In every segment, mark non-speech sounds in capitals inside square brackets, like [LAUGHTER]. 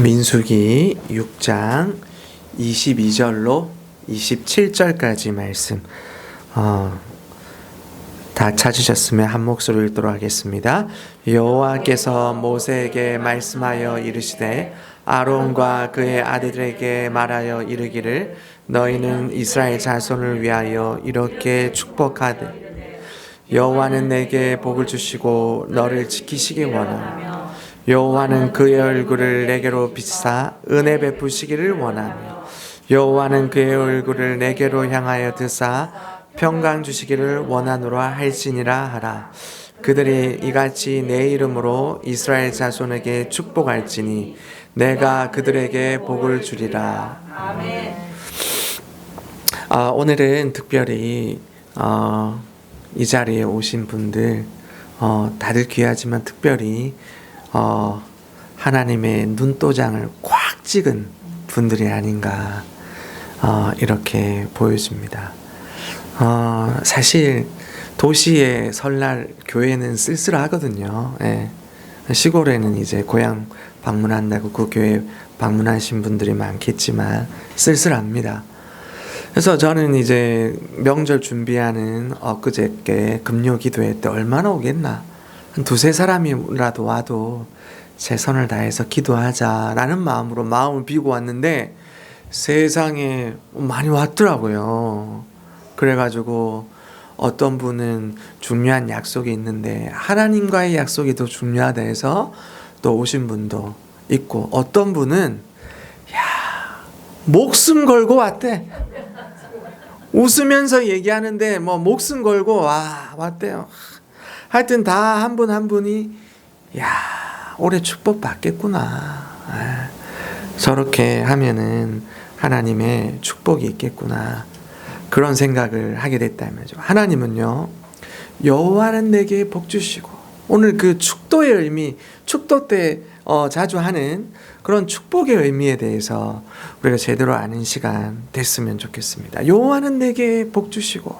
민수기 6장 22절로 27절까지 말씀 어, 다 찾으셨으면 한 목소리 읽도록 하겠습니다. 여호와께서 모세에게 말씀하여 이르시되 아론과 그의 아들들에게 말하여 이르기를 너희는 이스라엘 자손을 위하여 이렇게 축복하되 여호와는 내게 복을 주시고 너를 지키시기 원하며 여호와는 그의 얼굴을 내게로 비사 은혜 베푸시기를 원하며 여호와는 그의 얼굴을 내게로 향하여 드사 평강 주시기를 원하노라 할지니라 하라. 그들이 이같이 내 이름으로 이스라엘 자손에게 축복할지니 내가 그들에게 복을 주리라. 아, 오늘은 특별히 어, 이 자리에 오신 분들 어, 다들 귀하지만 특별히 어, 하나님의 눈도장을 꽉 찍은 분들이 아닌가 어, 이렇게 보여집니다. 어, 사실 도시의 설날 교회는 쓸쓸하거든요. 예. 시골에는 이제 고향 방문한다고 그 교회 방문하신 분들이 많겠지만 쓸쓸합니다. 그래서 저는 이제 명절 준비하는 엊그저께 금요 기도회 때 얼마나 오겠나. 한 두세 사람이라도 와도 최선을 다해서 기도하자라는 마음으로 마음을 비고 왔는데 세상에 많이 왔더라고요. 그래가지고 어떤 분은 중요한 약속이 있는데 하나님과의 약속이 더 중요하다 해서 또 오신 분도 있고 어떤 분은 야 목숨 걸고 왔대. 웃으면서 얘기하는데 뭐 목숨 걸고 와 왔대요. 하여튼 다 한분한 분이 야 올해 축복 받겠구나. 아, 저렇게 하면은 하나님의 축복이 있겠구나. 그런 생각을 하게 됐다면죠. 하나님은요 여호와는 내게 복 주시고 오늘 그 축도의 의미, 축도 때 어, 자주 하는 그런 축복의 의미에 대해서 우리가 제대로 아는 시간 됐으면 좋겠습니다. 여호와는 내게 복 주시고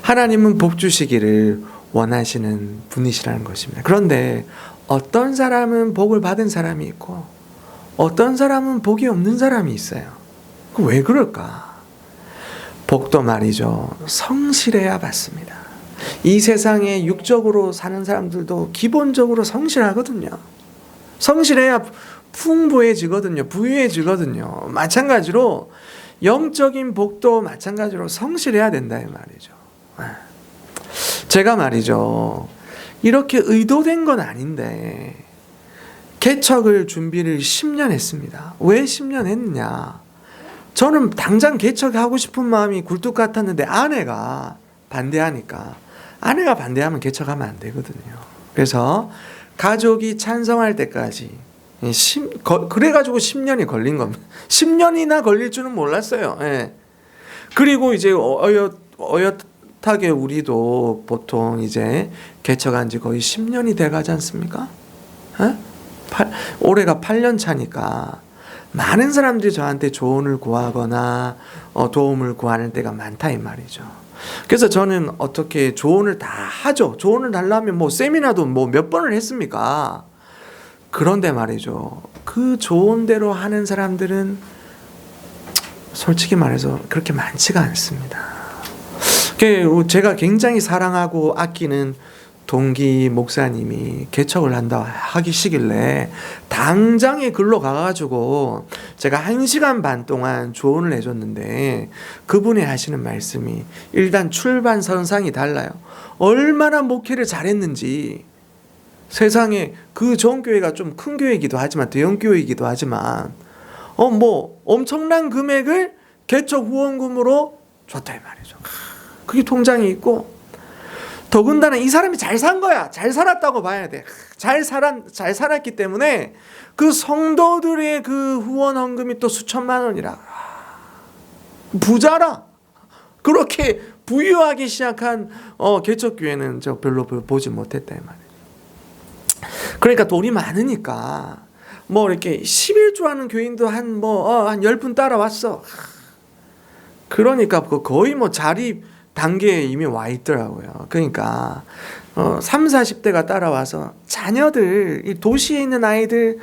하나님은 복 주시기를 원하시는 분이시라는 것입니다. 그런데 어떤 사람은 복을 받은 사람이 있고 어떤 사람은 복이 없는 사람이 있어요. 왜 그럴까? 복도 말이죠. 성실해야 받습니다. 이 세상에 육적으로 사는 사람들도 기본적으로 성실하거든요. 성실해야 풍부해지거든요. 부유해지거든요. 마찬가지로 영적인 복도 마찬가지로 성실해야 된다 이 말이죠. 제가 말이죠. 이렇게 의도된 건 아닌데 개척을 준비를 10년 했습니다. 왜 10년 했느냐? 저는 당장 개척하고 싶은 마음이 굴뚝 같았는데 아내가 반대하니까 아내가 반대하면 개척하면 안 되거든요. 그래서 가족이 찬성할 때까지 10, 거, 그래가지고 10년이 걸린 겁니다. 10년이나 걸릴 줄은 몰랐어요. 예. 그리고 이제 어엿, 어엿 하게 우리도 보통 이제 개척한 지 거의 10년이 돼 가지 않습니까? 예? 8, 올해가 8년 차니까 많은 사람들이 저한테 조언을 구하거나 어, 도움을 구하는 때가 많다 이 말이죠. 그래서 저는 어떻게 조언을 다 하죠. 조언을 달라면 뭐 세미나도 뭐 몇 번을 했습니까? 그런데 말이죠. 그 좋은 대로 하는 사람들은 솔직히 말해서 그렇게 많지가 않습니다. 제가 굉장히 사랑하고 아끼는 동기 목사님이 개척을 한다 하기시길래 당장에 글로 가가지고 제가 한 시간 반 동안 조언을 해줬는데 그분이 하시는 말씀이 일단 출발 선상이 달라요. 얼마나 목회를 잘했는지 세상에 그 좋은 교회가 좀 큰 교회이기도 하지만 대형 교회이기도 하지만 어 뭐 엄청난 금액을 개척 후원금으로 줬다 이 말이죠. 그게 통장에 있고 더군다나 이 사람이 잘 산 거야. 잘 살았다고 봐야 돼. 잘 살았, 잘 살았기 때문에 그 성도들의 그 후원 헌금이 또 수천만 원이라. 부자라. 그렇게 부유하기 시작한 어, 개척교회는 저 별로 보지 못했다 이 말이에요. 그러니까 돈이 많으니까 뭐 이렇게 11조 하는 교인도 한 뭐한 어, 10분 따라왔어. 그러니까 그 거의 뭐 자리 단계에 이미 와 있더라고요. 그러니까 어, 3, 40대가 따라와서 자녀들 이 도시에 있는 아이들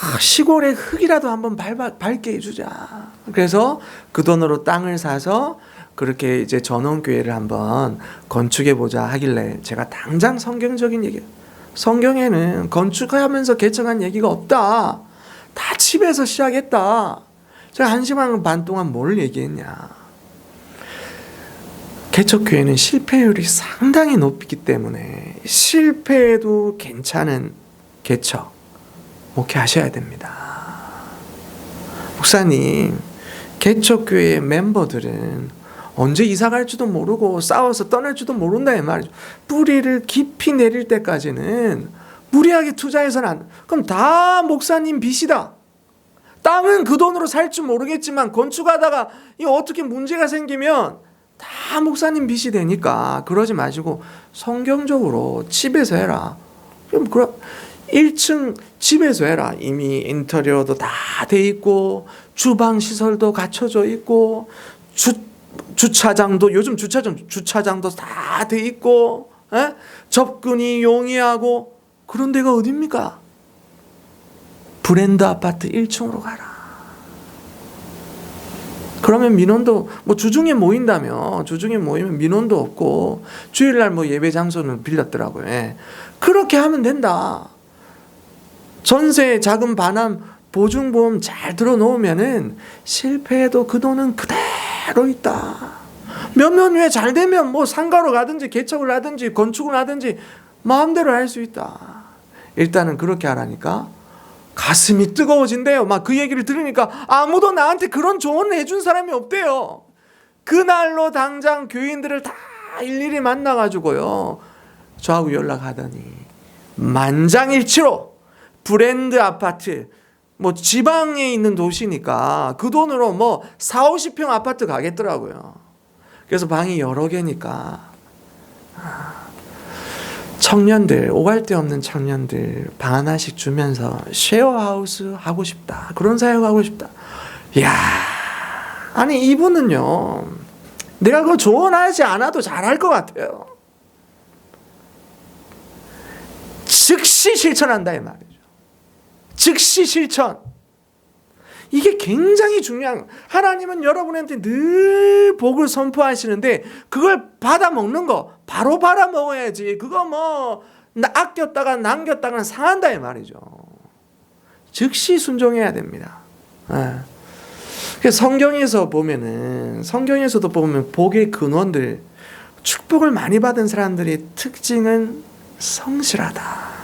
아, 시골의 흙이라도 한번 밟아, 밟게 해주자. 그래서 그 돈으로 땅을 사서 그렇게 이제 전원교회를 한번 건축해 보자 하길래 제가 당장 성경적인 얘기. 성경에는 건축하면서 개척한 얘기가 없다. 다 집에서 시작했다. 제가 한 시간 반 동안 뭘 얘기했냐. 개척교회는 실패율이 상당히 높기 때문에 실패해도 괜찮은 개척 목회하셔야 됩니다. 목사님, 개척교회 멤버들은 언제 이사 갈지도 모르고 싸워서 떠날지도 모른다 이 말이죠. 뿌리를 깊이 내릴 때까지는 무리하게 투자해서는 안. 그럼 다 목사님 빚이다. 땅은 그 돈으로 살줄 모르겠지만 건축하다가 이 어떻게 문제가 생기면 다 목사님 빚이 되니까 그러지 마시고 성경적으로 집에서 해라. 그럼 그럼 1층 집에서 해라. 이미 인테리어도 다 돼 있고 주방 시설도 갖춰져 있고 주 주차장도 요즘 주차장 주차장도 다 돼 있고 에? 접근이 용이하고 그런 데가 어딥니까? 브랜드 아파트 1층으로 가라. 그러면 민원도 뭐 주중에 모인다며 주중에 모이면 민원도 없고 주일날 뭐 예배 장소는 빌렸더라고요. 예. 그렇게 하면 된다. 전세 자금 반환 보증보험 잘 들어놓으면은 실패해도 그 돈은 그대로 있다. 몇년 후에 잘 되면 뭐 상가로 가든지 개척을 하든지 건축을 하든지 마음대로 할 수 있다. 일단은 그렇게 하라니까 가슴이 뜨거워진대요. 막 그 얘기를 들으니까 아무도 나한테 그런 조언을 해준 사람이 없대요. 그날로 당장 교인들을 다 일일이 만나가지고요. 저하고 연락하더니 만장일치로 브랜드 아파트 뭐 지방에 있는 도시니까 그 돈으로 뭐 4, 50평 아파트 가겠더라고요. 그래서 방이 여러 개니까 청년들 오갈 데 없는 청년들 방 하나씩 주면서 쉐어하우스 하고 싶다. 그런 사역 하고 싶다. 야 아니 이분은요 내가 그거 조언하지 않아도 잘할 것 같아요. 즉시 실천한다 이 말이죠. 즉시 실천. 이게 굉장히 중요한 하나님은 여러분한테 늘 복을 선포하시는데 그걸 받아 먹는 거 바로 받아 먹어야지 그거 뭐 아꼈다가 남겼다가 상한다 이 말이죠 즉시 순종해야 됩니다 예. 성경에서 보면은 성경에서도 보면 복의 근원들 축복을 많이 받은 사람들의 특징은 성실하다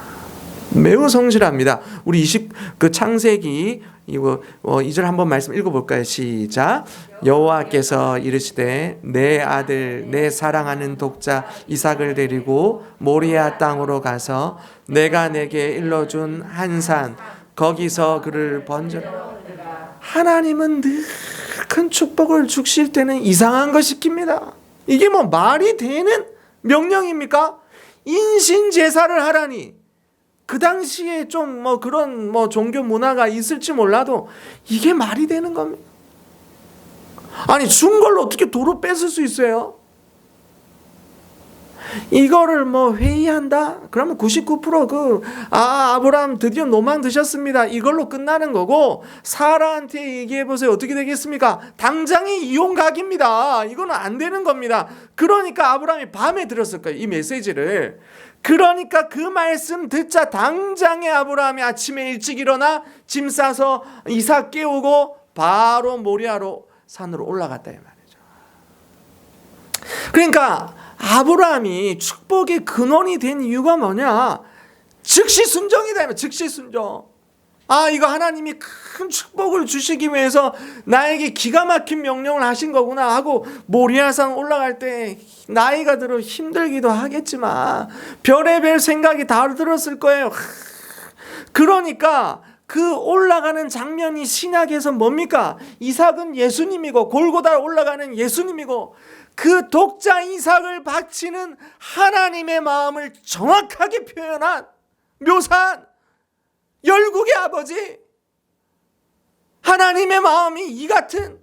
매우 성실합니다. 우리 20 그 창세기 이거 어, 2절 한번 말씀 읽어볼까요? 시작. 여호와께서 이르시되 내 아들 내 사랑하는 독자 이삭을 데리고 모리아 땅으로 가서 내가 내게 일러준 한 산 거기서 그를 번져 하나님은 늘 큰 축복을 주실 때는 이상한 거 시킵니다. 이게 뭐 말이 되는 명령입니까? 인신 제사를 하라니 그 당시에 좀 뭐 그런 뭐 종교 문화가 있을지 몰라도 이게 말이 되는 겁니다. 아니 준 걸로 어떻게 도로 뺏을 수 있어요? 이거를 뭐 회의한다? 그러면 99%그 아, 아브라함 드디어 노망 드셨습니다. 이걸로 끝나는 거고 사라한테 얘기해 보세요. 어떻게 되겠습니까? 당장의 이용 각입니다. 이거는 안 되는 겁니다. 그러니까 아브라함이 밤에 들었을 거예요. 이 메시지를. 그러니까 그 말씀 듣자 당장에 아브라함이 아침에 일찍 일어나 짐 싸서 이삭 깨우고 바로 모리아로 산으로 올라갔다 이 말이죠. 그러니까 아브라함이 축복의 근원이 된 이유가 뭐냐? 즉시 순종이다. 즉시 순종. 아, 이거 하나님이 큰 축복을 주시기 위해서 나에게 기가 막힌 명령을 하신 거구나 하고 모리아산 올라갈 때 나이가 들어 힘들기도 하겠지만 별의별 생각이 다 들었을 거예요. 그러니까 그 올라가는 장면이 신약에서 뭡니까? 이삭은 예수님이고 골고다 올라가는 예수님이고 그 독자 이삭을 바치는 하나님의 마음을 정확하게 표현한 묘사한 열국의 아버지 하나님의 마음이 이 같은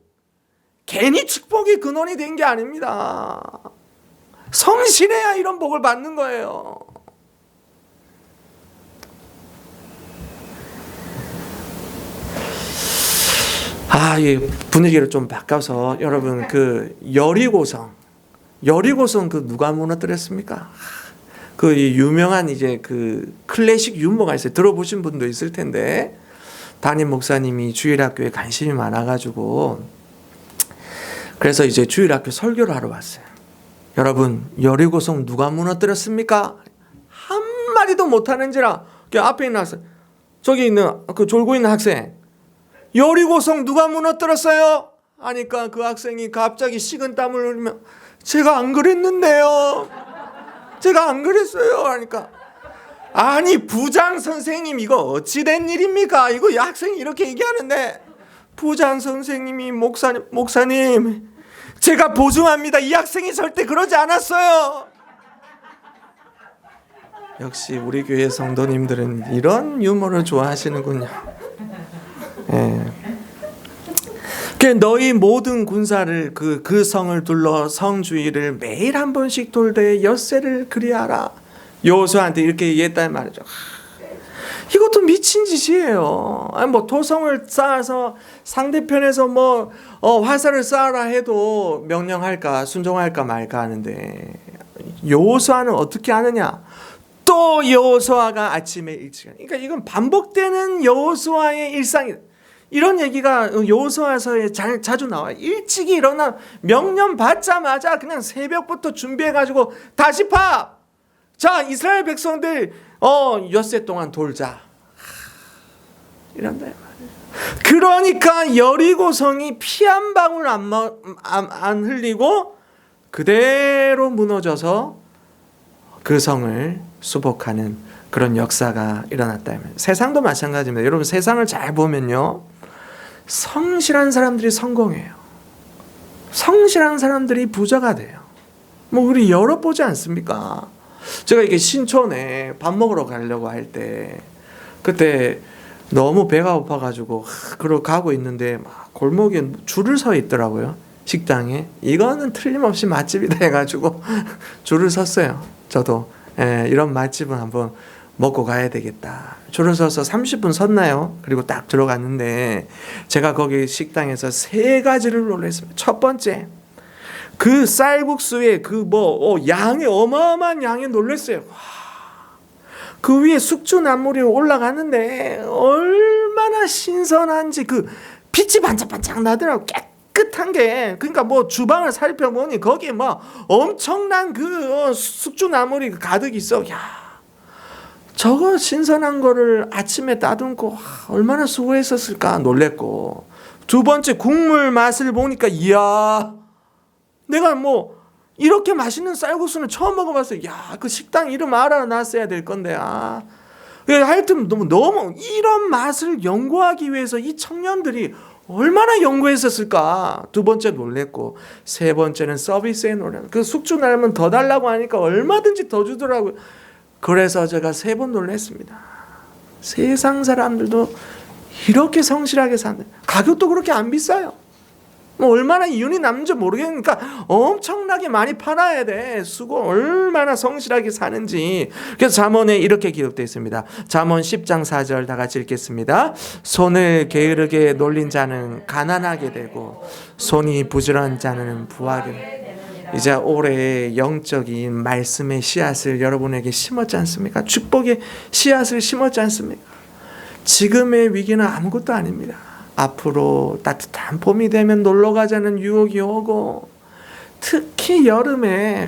괜히 축복이 근원이 된 게 아닙니다. 성실해야 이런 복을 받는 거예요. 아, 이 분위기를 좀 바꿔서 여러분 그 여리고성, 여리고성 그 누가 무너뜨렸습니까? 그이 유명한 이제 그 클래식 유머가 있어요. 들어보신 분도 있을 텐데 담임 목사님이 주일학교에 관심이 많아가지고 그래서 이제 주일학교 설교를 하러 왔어요. 여러분 여리고성 누가 무너뜨렸습니까? 한 마디도 못하는지라 그 앞에 있는 학생 저기 있는 그 졸고 있는 학생 여리고성 누가 무너뜨렸어요? 하니까 그 학생이 갑자기 식은 땀을 흘리며 제가 안 그랬는데요. 제가 안 그랬어요. 하니까 아니 부장 선생님 이거 어찌 된 일입니까? 이거 학생이 이렇게 얘기하는데 부장 선생님이 목사님 목사님 제가 보증합니다. 이 학생이 절대 그러지 않았어요. 역시 우리 교회 성도님들은 이런 유머를 좋아하시는군요. 예. 그 너희 모든 군사를 그, 그 성을 둘러 성 주위를 매일 한 번씩 돌되 엿새를 그리하라. 요수한테 이렇게 얘기했단 말이죠. 이것도 미친 짓이에요. 뭐 도성을 쌓아서 상대편에서 뭐 어, 화살을 쏴라 해도 명령할까 순종할까 말까 하는데 요수아는 어떻게 하느냐? 또 여호수아가 아침에 일찍 그러니까 이건 반복되는 여호수아의 일상이 이런 얘기가 여호수아서에 잘 자주 나와요. 일찍이 일어나 명령 받자마자 그냥 새벽부터 준비해 가지고 다시 파. 자, 이스라엘 백성들 어, 엿새 동안 돌자. 이런다. 그러니까 여리고 성이 피 한 방울 안, 마- 안, 안 흘리고 그대로 무너져서 그 성을 수복하는 그런 역사가 일어났다. 세상도 마찬가지입니다. 여러분 세상을 잘 보면요. 성실한 사람들이 성공해요. 성실한 사람들이 부자가 돼요. 뭐 우리 열어보지 않습니까? 제가 이게 신촌에 밥 먹으러 가려고 할 때 그때 너무 배가 고파가지고 그러 가고 있는데 막 골목에 줄을 서 있더라고요 식당에 이거는 틀림없이 맛집이다 해가지고 [LAUGHS] 줄을 섰어요. 저도 예, 이런 맛집은 한번 먹고 가야 되겠다. 줄을 서서 30분 섰나요? 그리고 딱 들어갔는데 제가 거기 식당에서 세 가지를 놀랐습니다. 첫 번째 그 쌀국수에 그뭐 양에 어마어마한 양에 놀랐어요. 와, 그 위에 숙주 나물이 올라가는데 얼마나 신선한지 그 빛이 반짝반짝 나더라고 깨끗한 게 그러니까 뭐 주방을 살펴보니 거기에 뭐 엄청난 그 어, 숙주 나물이 가득 있어. 야 저거 신선한 거를 아침에 따듬고 와, 얼마나 수고했었을까 놀랬고 두 번째 국물 맛을 보니까 이야 내가 뭐 이렇게 맛있는 쌀국수는 처음 먹어봤어요. 야, 그 식당 이름 알아놨어야 될 건데 아. 그래서 하여튼 너무 너무 이런 맛을 연구하기 위해서 이 청년들이 얼마나 연구했었을까. 두 번째 놀랬고 세 번째는 서비스에 놀래. 그 숙주 날면 더 달라고 하니까 얼마든지 더 주더라고요. 그래서 제가 세 번 놀랬습니다. 세상 사람들도 이렇게 성실하게 사는 가격도 그렇게 안 비싸요. 뭐 얼마나 이윤이 남는지 모르겠으니까 엄청나게 많이 팔아야 돼. 수고 얼마나 성실하게 사는지. 그래서 잠언에 이렇게 기록되어 있습니다. 잠언 10장 4절 다 같이 읽겠습니다. 손을 게으르게 놀린 자는 가난하게 되고 손이 부지런한 자는 부하게 이제 올해 영적인 말씀의 씨앗을 여러분에게 심었지 않습니까? 축복의 씨앗을 심었지 않습니까? 지금의 위기는 아무것도 아닙니다. 앞으로 따뜻한 봄이 되면 놀러 가자는 유혹이 오고 특히 여름에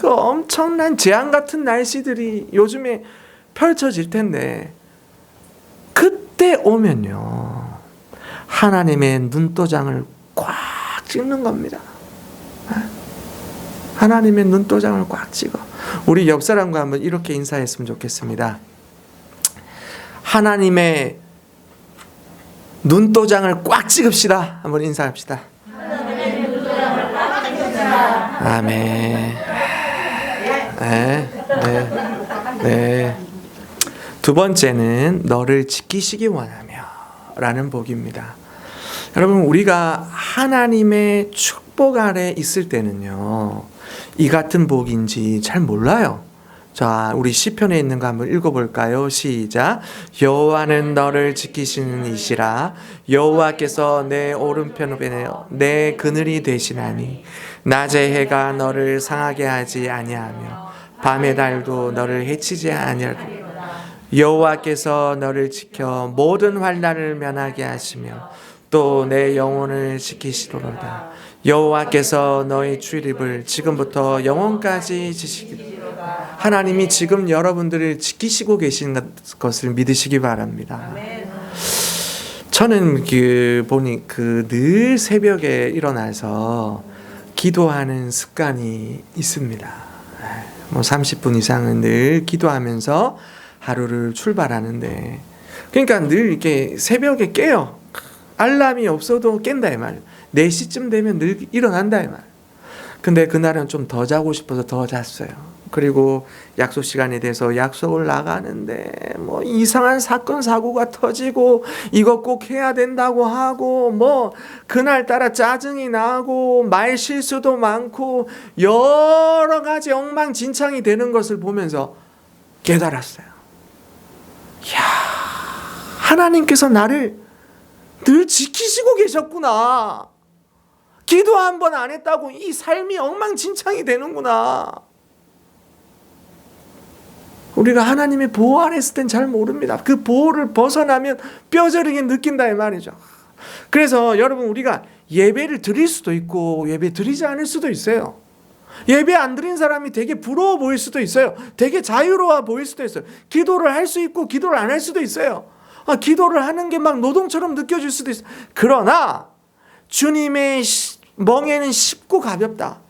그 엄청난 재앙 같은 날씨들이 요즘에 펼쳐질 텐데 그때 오면요 하나님의 눈도장을 꽉 찍는 겁니다. 하나님의 눈도장을 꽉 찍어 우리 옆 사람과 한번 이렇게 인사했으면 좋겠습니다. 하나님의 눈도장을 꽉 찍읍시다. 한번 인사합시다. 아멘. 네, 네, 네. 두 번째는 너를 지키시기 원하며 라는 복입니다. 여러분 우리가 하나님의 축복 아래 있을 때는요 이 같은 복인지 잘 몰라요. 자, 우리 시편에 있는 거 한번 읽어볼까요? 시작. 여호와는 너를 지키시는 이시라. 여호와께서 내 오른편에 내 그늘이 되시나니 낮의 해가 너를 상하게 하지 아니하며 밤의 달도 너를 해치지 아니하리라. 여호와께서 너를 지켜 모든 환난을 면하게 하시며 또 내 영혼을 지키시도로다. 여호와께서 너의 출입을 지금부터 영원까지 지시기 하나님이 지금 여러분들을 지키시고 계신 것을 믿으시기 바랍니다. 저는 그 보니 그 늘 새벽에 일어나서 기도하는 습관이 있습니다. 뭐 30분 이상은 늘 기도하면서 하루를 출발하는데 그러니까 늘 이렇게 새벽에 깨요. 알람이 없어도 깬다 이 말. 4시쯤 되면 늘 일어난다 이 말. 근데 그날은 좀 더 자고 싶어서 더 잤어요. 그리고 약속 시간이 돼서 약속을 나가는데 뭐 이상한 사건 사고가 터지고 이거 꼭 해야 된다고 하고 뭐 그날 따라 짜증이 나고 말 실수도 많고 여러 가지 엉망진창이 되는 것을 보면서 깨달았어요. 야, 하나님께서 나를 늘 지키시고 계셨구나. 기도 한 번 안 했다고 이 삶이 엉망진창이 되는구나. 우리가 하나님의 보호 아래 있을 땐 잘 모릅니다. 그 보호를 벗어나면 뼈저리게 느낀다 이 말이죠. 그래서 여러분 우리가 예배를 드릴 수도 있고 예배 드리지 않을 수도 있어요. 예배 안 드린 사람이 되게 부러워 보일 수도 있어요. 되게 자유로워 보일 수도 있어요. 기도를 할 수 있고 기도를 안 할 수도 있어요. 아, 기도를 하는 게 막 노동처럼 느껴질 수도 있어요. 그러나 주님의 시- 멍에는 쉽고 가볍다.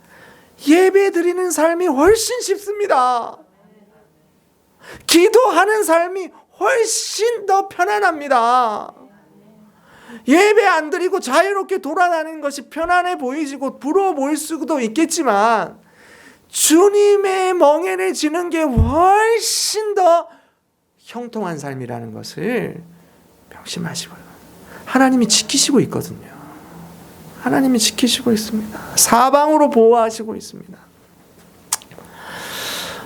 예배 드리는 삶이 훨씬 쉽습니다. 기도하는 삶이 훨씬 더 편안합니다. 예배 안 드리고 자유롭게 돌아다니는 것이 편안해 보이고 부러워 보일 수도 있겠지만 주님의 멍에를 지는 게 훨씬 더 형통한 삶이라는 것을 명심하시고요. 하나님이 지키시고 있거든요. 하나님이 지키시고 있습니다. 사방으로 보호하시고 있습니다.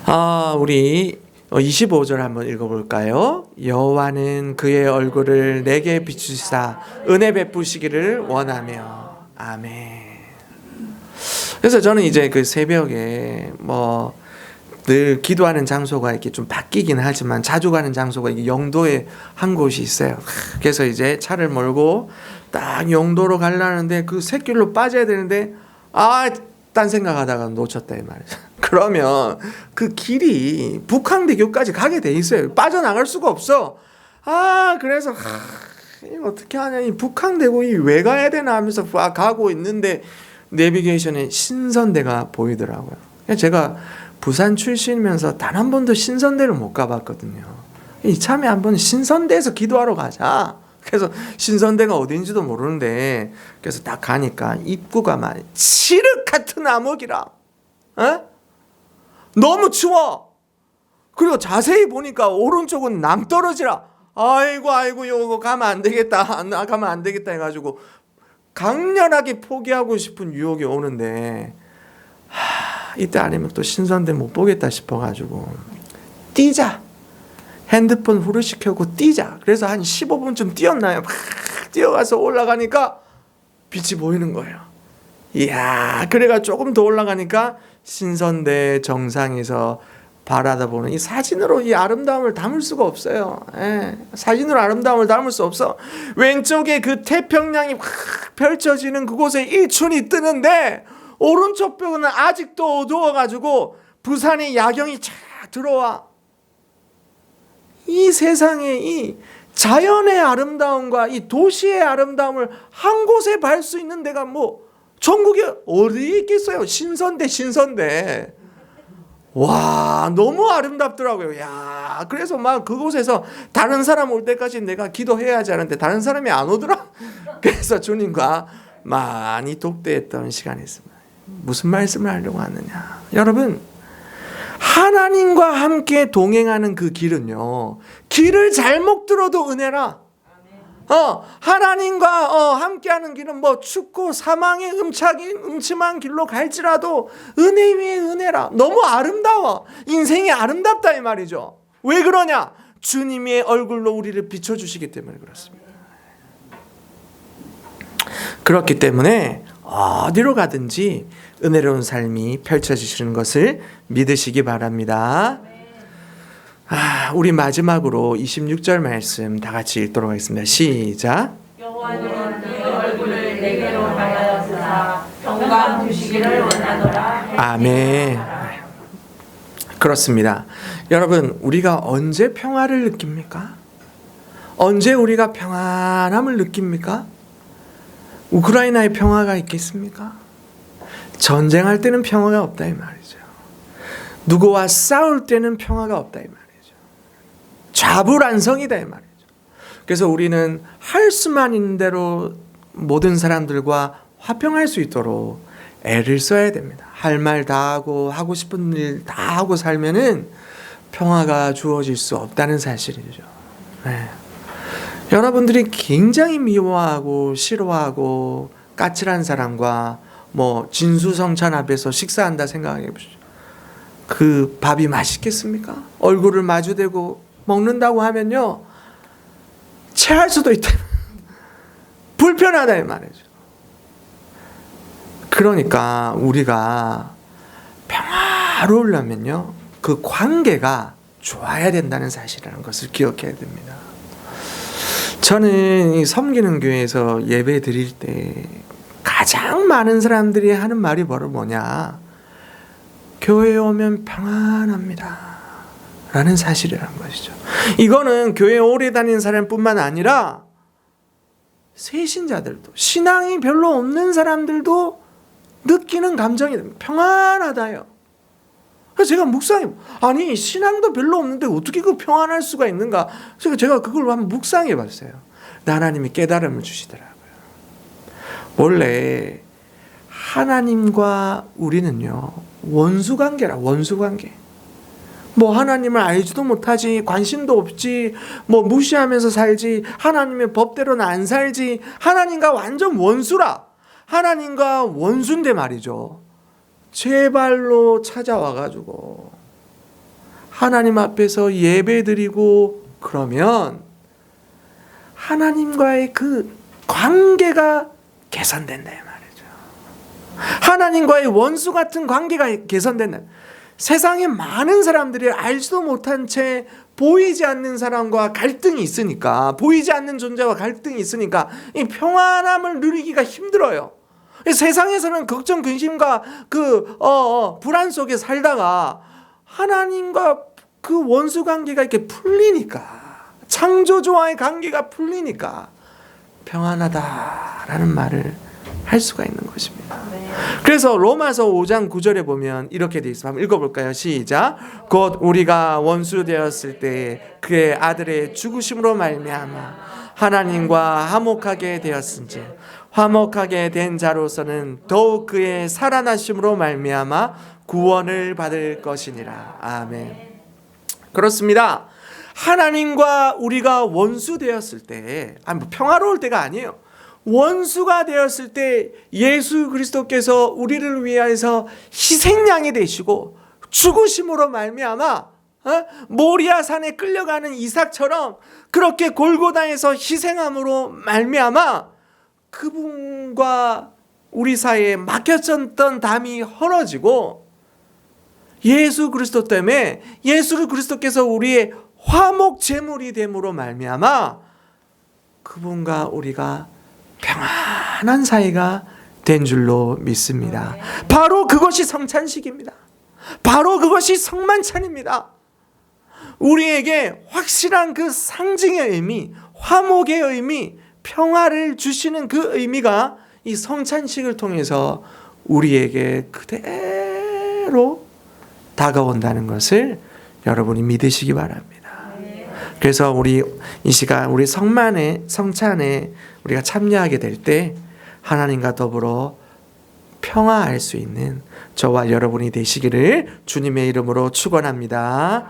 아, 우리 25절 한번 읽어볼까요? 여호와는 그의 얼굴을 내게 비추시사 은혜 베푸시기를 원하며 아멘. 그래서 저는 이제 그 새벽에 뭐 늘 기도하는 장소가 이렇게 좀 바뀌긴 하지만 자주 가는 장소가 이게 영도에 한 곳이 있어요. 그래서 이제 차를 몰고 딱 영도로 가려는데 그 새길로 빠져야 되는데 아, 딴 생각하다가 놓쳤다 이 말이죠. [LAUGHS] 그러면 그 길이 북한대교까지 가게 돼 있어요. 빠져나갈 수가 없어. 아, 그래서 하, 어떻게 하냐 이 북한대고 이왜 가야 되나 하면서 막 가고 있는데 내비게이션에 신선대가 보이더라고요. 제가 부산 출신이면서 단 한 번도 신선대를 못 가봤거든요. 이참에 한번 신선대에서 기도하러 가자. 그래서 신선대가 어딘지도 모르는데 그래서 딱 가니까 입구가 막 칠흑 같은 암흑이라. 에? 너무 추워. 그리고 자세히 보니까 오른쪽은 낭떠러지라. 아이고 아이고 요거 가면 안 되겠다. 나 가면 안 되겠다 해 가지고 강렬하게 포기하고 싶은 유혹이 오는데 하, 이때 아니면 또 신선대 못 보겠다 싶어 가지고 뛰자. 핸드폰 후르시 켜고 뛰자. 그래서 한 15분쯤 뛰었나요? 막 뛰어가서 올라가니까 빛이 보이는 거예요. 이야, 그래가 조금 더 올라가니까 신선대 정상에서 바라다 보는 이 사진으로 이 아름다움을 담을 수가 없어요. 예, 사진으로 아름다움을 담을 수 없어. 왼쪽에 그 태평양이 확 펼쳐지는 그곳에 일촌이 뜨는데 오른쪽 벽은 아직도 어두워가지고 부산의 야경이 쫙 들어와. 이 세상에 이 자연의 아름다움과 이 도시의 아름다움을 한 곳에 발수 있는 데가 뭐 전국에 어디 있겠어요? 신선대 신선대. 와 너무 아름답더라고요. 야 그래서 막 그곳에서 다른 사람 올 때까지 내가 기도해야지 하는데 다른 사람이 안 오더라. [LAUGHS] 그래서 주님과 많이 독대했던 시간이 있습니다. 무슨 말씀을 하려고 하느냐, 여러분. 하나님과 함께 동행하는 그 길은요, 길을 잘못 들어도 은혜라. 어, 하나님과 어, 함께하는 길은 뭐 춥고 사망의 음차기, 음침한 길로 갈지라도 은혜 위에 은혜라. 너무 아름다워. 인생이 아름답다 이 말이죠. 왜 그러냐? 주님의 얼굴로 우리를 비춰주시기 때문에 그렇습니다. 그렇기 때문에 어디로 가든지 은혜로운 삶이 펼쳐지시는 것을 믿으시기 바랍니다. 아, 우리 마지막으로 26절 말씀 다 같이 읽도록 하겠습니다. 시작. 아멘. 그렇습니다. 여러분, 우리가 언제 평화를 느낍니까? 언제 우리가 평안함을 느낍니까? 우크라이나에 평화가 있겠습니까? 전쟁할 때는 평화가 없다 이 말이죠. 누구와 싸울 때는 평화가 없다 이 말이죠. 좌불안성이다 이 말이죠. 그래서 우리는 할 수만 있는 대로 모든 사람들과 화평할 수 있도록 애를 써야 됩니다. 할 말 다 하고 하고 싶은 일 다 하고 살면은 평화가 주어질 수 없다는 사실이죠. 네. 여러분들이 굉장히 미워하고 싫어하고 까칠한 사람과 뭐 진수성찬 앞에서 식사한다 생각해 보시죠. 그 밥이 맛있겠습니까? 얼굴을 마주대고 먹는다고 하면요. 체할 수도 있다. [LAUGHS] 불편하다 이 말이죠. 그러니까 우리가 평화로우려면요. 그 관계가 좋아야 된다는 사실이라는 것을 기억해야 됩니다. 저는 이 섬기는 교회에서 예배 드릴 때 가장 많은 사람들이 하는 말이 바로 뭐냐. 교회에 오면 평안합니다. 라는 사실이라는 것이죠. 이거는 교회 오래 다닌 사람뿐만 아니라 세신자들도 신앙이 별로 없는 사람들도 느끼는 감정이 평안하다요. 그래서 제가 묵상해 아니 신앙도 별로 없는데 어떻게 그 평안할 수가 있는가? 제가 제가 그걸 한번 묵상해 봤어요. 하나님이 깨달음을 주시더라고요. 원래 하나님과 우리는요 원수 관계라 원수 관계. 뭐 하나님을 알지도 못하지 관심도 없지 뭐 무시하면서 살지 하나님의 법대로는 안 살지 하나님과 완전 원수라 하나님과 원수인데 말이죠 제발로 찾아와 가지고 하나님 앞에서 예배 드리고 그러면 하나님과의 그 관계가 개선된다 이 말이죠 하나님과의 원수 같은 관계가 개선된다 세상에 많은 사람들이 알지도 못한 채 보이지 않는 사람과 갈등이 있으니까 보이지 않는 존재와 갈등이 있으니까 이 평안함을 누리기가 힘들어요. 세상에서는 걱정 근심과 그 어, 어, 불안 속에 살다가 하나님과 그 원수 관계가 이렇게 풀리니까 창조주와의 관계가 풀리니까 평안하다라는 말을 할 수가 있는 것입니다. 그래서 로마서 5장 9절에 보면 이렇게 돼 있습니다. 한번 읽어볼까요? 시작. 곧 우리가 원수 되었을 때 그의 아들의 죽으심으로 말미암아 하나님과 화목하게 되었은지 화목하게 된 자로서는 더욱 그의 살아나심으로 말미암아 구원을 받을 것이니라. 아멘. 그렇습니다. 하나님과 우리가 원수 되었을 때, 아니 뭐 평화로울 때가 아니에요. 원수가 되었을 때 예수 그리스도께서 우리를 위하여서 희생양이 되시고 죽으심으로 말미암아 어? 모리아 산에 끌려가는 이삭처럼 그렇게 골고다에서 희생함으로 말미암아 그분과 우리 사이에 막혔었던 담이 헐어지고 예수 그리스도 때문에 예수 그리스도께서 우리의 화목 제물이 됨으로 말미암아 그분과 우리가 평안한 사이가 된 줄로 믿습니다. 바로 그것이 성찬식입니다. 바로 그것이 성만찬입니다. 우리에게 확실한 그 상징의 의미, 화목의 의미, 평화를 주시는 그 의미가 이 성찬식을 통해서 우리에게 그대로 다가온다는 것을 여러분이 믿으시기 바랍니다. 그래서 우리 이 시간 우리 성만의 성찬에 우리가 참여하게 될 때 하나님과 더불어 평화할 수 있는 저와 여러분이 되시기를 주님의 이름으로 축원합니다.